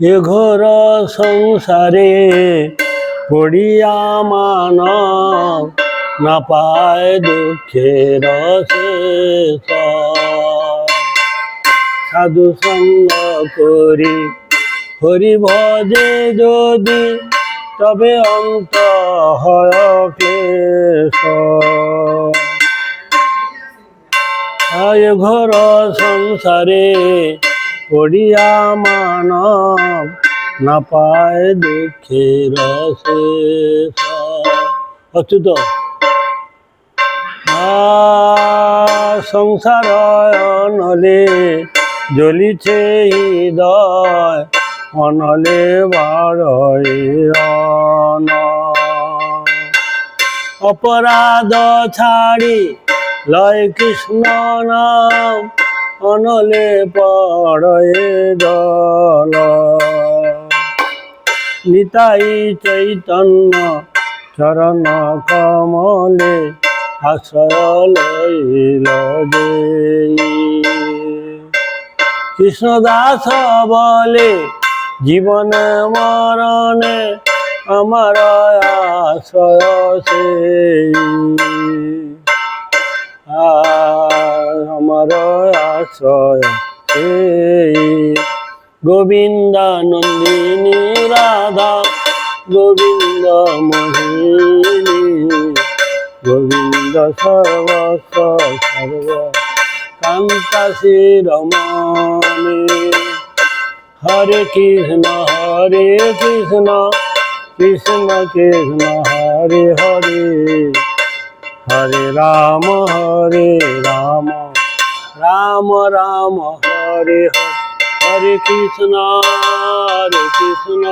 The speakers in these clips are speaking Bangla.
এ ঘোর সংসারে পড়িয়া মানব না পায় দুঃখের শেষ। সাধু সঙ্গ করি, হরি ভজে যদি তবে অন্ত হয় আয় ঘর সংসারে পড়িয়া মানব না পায় দুঃখের অচ্যুত। সংসার অনলে জ্বলিছে হৃদয়, অনলে অন অপরাধ ছাড়ি লয় কৃষ্ণ নাম অনলে পড়ে দল। নিতাই চৈতন্য চরণ কমলে আশ্রয় লইল কৃষ্ণদাস বলে, জীবন মরণে আমার আশ্রয় সেই। আমার আশ্রয় গোবিন্দ নন্দিনী রাধা, গোবিন্দ মোহিনী, গোবিন্দ সর্বস্ব সর্ব কান্তা শিরমণি হরে কৃষ্ণ হরে কৃষ্ণ কৃষ্ণ কৃষ্ণ, হরে হরে। হরে রাম হরে রাম। রাম রাম, হরে হরে হরে কৃষ্ণ হরে কৃষ্ণ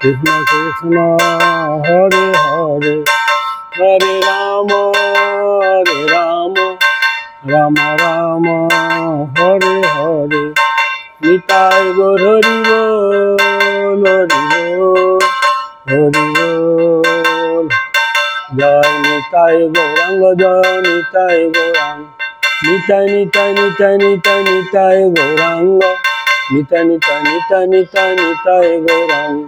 কৃষ্ণ কৃষ্ণ, হরে হরে হরে রাম হরে রাম রাম রাম, হরে হরে, নিতাই গৌর হরি বল হরি হরি জয় নিতাই গৌরাঙ্গ, জয় নিতাই গৌরাঙ্গ। নিতাই নিতাই নিতাই নিতাই নিতাই গৌরাঙ্গ নিতাই নিতাই নিতাই নিতাই নিতাই গৌরাঙ্গ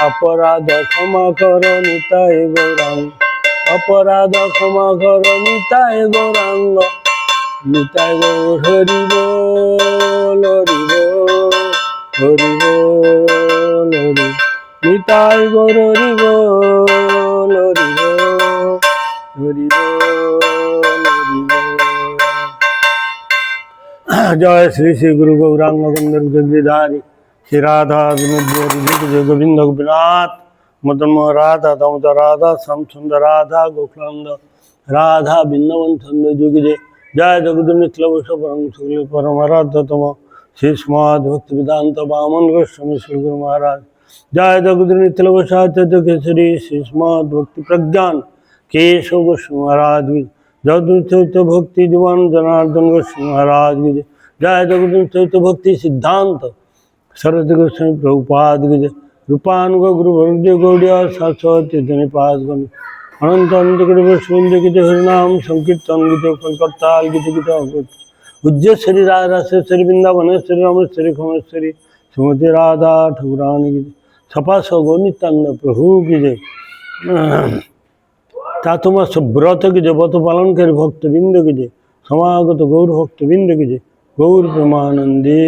অপরাধ ক্ষমা কর নিতাই গৌরাঙ্গ অপরাধ ক্ষমা কর নিতাই গৌরাঙ্গ নিতাই গৌর হরি বল হরি বল হরি বল হরি নিতাই গৌর হরি বল হরি বল হরি বল जय श्री श्री गुरु गौरांग गंगधारी श्री राधा गोविंद गोपीनाथ, मदन मोह राधा दामोदर राधा श्याम सुंदर राधा, गोकुलानंद राधा बिंदवन चंद्र जुगिजे जय जगद मित्र परम शुक्ल परम आराधतम श्री समाद भक्त वेदांत बामन गोस्वामी श्री गुरु महाराज। जय जगदमित लवशाचार्य केसरी, श्री समाद भक्ति प्रज्ञान, केशव गोस्वामी महाराज जगदमित भक्ति जीवन जनार्दन गोस्वामी महाराज विजय জনার্দন গোস্বামী মহারাজ জয় জগদুত ভক্তি সিদ্ধান্ত सरद गोस्वामी प्रभुपाद गिज रूपानुग गुरु वरुद्य गौड़िया सरस्वती धनिपाद गण अनंत अनंत गुरु गोस्वामी गीत हरिनाम संकीर्तन गीत कलकत्ता गीत गीत उज्जय श्री राधा श्री वृंदावन श्री रामेश्वरी खमेश्वरी श्रीमती राधा ठाकुरानी गीत सपा सगौनितांग प्रभु गिजे তা তোমার সব ব্রত গিজে ব্রত পালনকারী ভক্তবৃন্দ গিজে সমাগত গৌর ভক্তবৃন্দ গিজে গৌর প্রেমানন্দে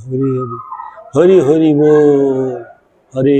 হরি হরি হরি হরি বল হরে